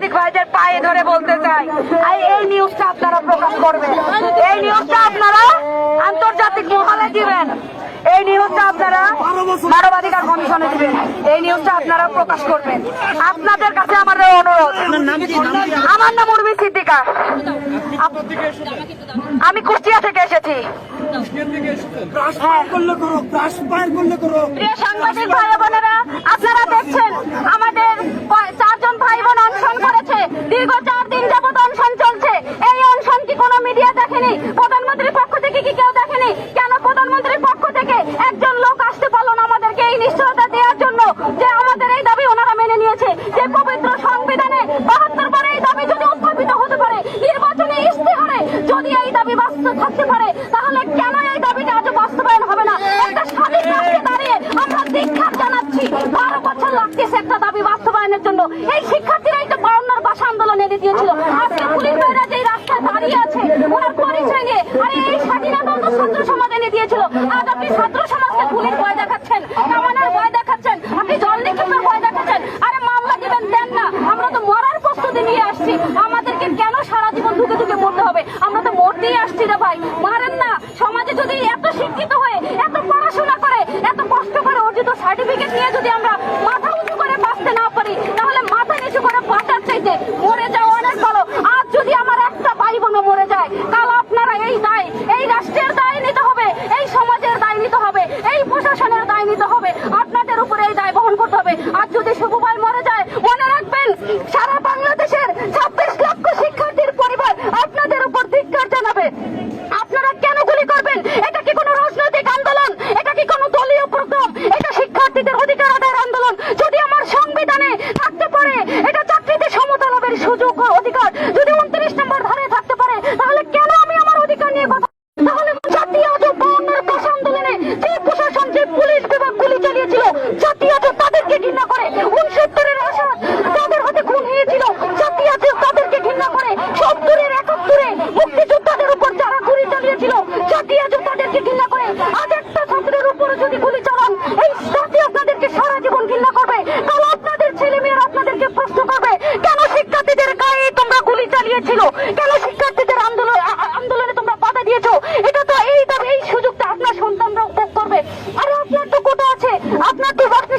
সাংবাদিক ভাইদের পায়ে ধরে বলতে চাই। এই নিউজটা আপনারা প্রকাশ করবেন। এই নিউজটা আপনারা আন্তর্জাতিক মহলে দিবেন। এই নিউজটা আপনারা মানবাধিকার কমিশনে দিবেন। এই নিউজটা আপনারা প্রকাশ করবেন। আপনাদের কাছে আমাদের অনুরোধ। আমার নাম উর্মি সিদ্দিকা। আমি কুষ্টিয়া থেকে এসেছি। প্রিয় সাংবাদিক ভাই বোনেরা আপনারা দেখছেন 이거 এনে দিয়েছিল। আজ আপনি ছাত্র সমাজকে গুলির ভয় দেখাচ্ছেন, কামানের ভয় দেখাচ্ছেন, আপনি জল নিক্ষেপের ভয় দেখাচ্ছেন। আরে মামলা দিবেন, দেন না। আমরা তো মরার প্রস্তুতি নিয়ে আসছি। আমাদেরকে কেন সারা জীবন ধুকে ধুকে মরতে হবে? আমরা তো মরতেই আসছি রে ভাই। надо вас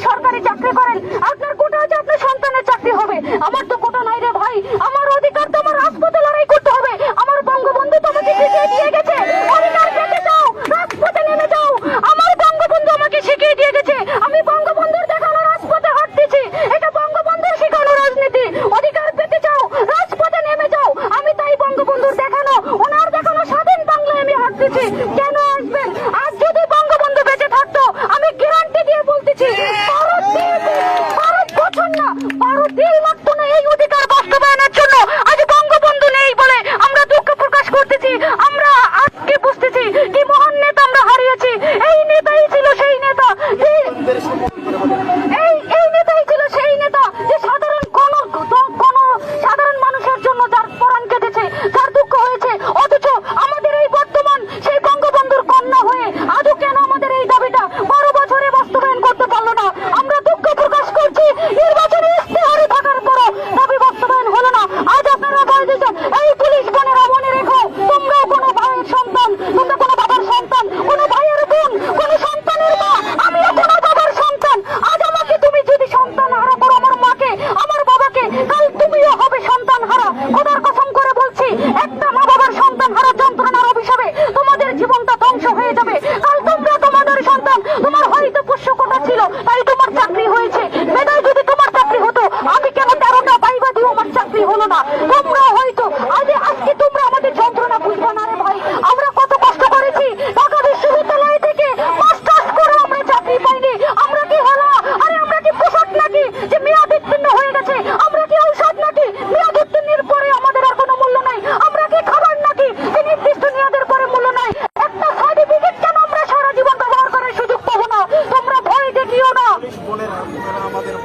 হলো না। তোমরা হয়তো আজ আজকে তোমরা আমাদের যন্ত্রণা বুঝব না রে ভাই। আমরা কত কষ্ট করেছি ঢাকা বিশ্ববিদ্যালয় থেকে। মাস্টার্স করে আমরা চাকরি পাইনি। আমরা কি হলো? আরে আমরা কি পোশাক নাকি? যে মেয়াদ উত্তীর্ণ হয়ে গেছে। আমরা কি ঔষধ নাকি? মেয়াদ উত্তীর্ণের পরে আমাদের আর কোনো মূল্য নাই। আমরা কি খাবার নাকি? যে নির্দিষ্ট মেয়াদের পরে মূল্য নাই। একটা সার্টিফিকেট কেন আমরা সারা জীবন ব্যবহার করার সুযোগ পাবো না? তোমরা ভয় দেখিও না। আমাদের